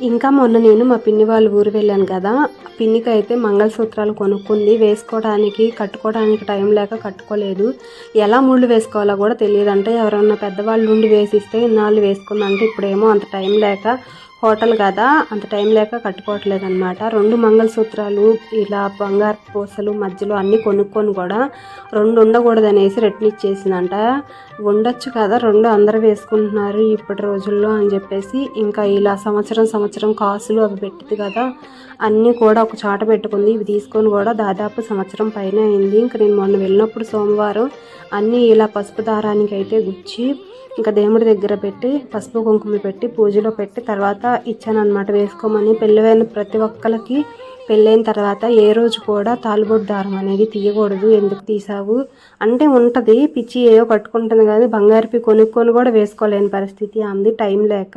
ఇంకా మొన్న నేను మా పిన్ని వాళ్ళ ఊరు వెళ్ళాను కదా. పిన్నికి అయితే మంగళసూత్రాలు కొనుక్కుంది. వేసుకోవడానికి కట్టుకోవడానికి టైం లేక కట్టుకోలేదు. ఎలా ముళ్ళు వేసుకోవాలో కూడా తెలియదు అంటే ఎవరన్నా పెద్దవాళ్ళు ఉండి వేసిస్తే ఇన్నాళ్ళు వేసుకుందంటే ఇప్పుడేమో అంత టైం లేక హోటల్ కదా అంత టైం లేక కట్టుకోవట్లేదు అనమాట రెండు మంగళసూత్రాలు ఇలా బంగారు పూసలు మధ్యలో అన్నీ కొనుక్కొని కూడా రెండు ఉండకూడదు అనేసి రిటర్న్ ఇచ్చేసిందంట. ఉండొచ్చు కదా రెండు అందరూ వేసుకుంటున్నారు ఇప్పటి రోజుల్లో అని చెప్పేసి. ఇంకా ఇలా సంవత్సరం సంవత్సరం కాసులు అవి పెట్టింది కదా అన్నీ కూడా ఒక చాట పెట్టుకుంది. ఇవి తీసుకొని కూడా దాదాపు సంవత్సరం పైన అయింది. ఇంకా నేను మొన్న వెళ్ళినప్పుడు సోమవారం అన్నీ ఇలా పసుపు దారానికి అయితే గుచ్చి ఇంకా దేవుడి దగ్గర పెట్టి పసుపు కుంకుమ పెట్టి పూజలో పెట్టి తర్వాత ఇచ్చానమాట వేసుకోమని పెళ్ళైన ప్రతి ఒక్కరికి పెళ్ళైన తర్వాత ఏ రోజు కూడా తాలిబొట్టు దారం అనేది తీయకూడదు. ఎందుకు తీసావు? అంటే ఉంటుంది. పిచ్చి ఏవో కట్టుకుంటుంది కానీ బంగారుపి కొనుక్కొని కూడా వేసుకోలేని పరిస్థితి. అంది. టైం లేక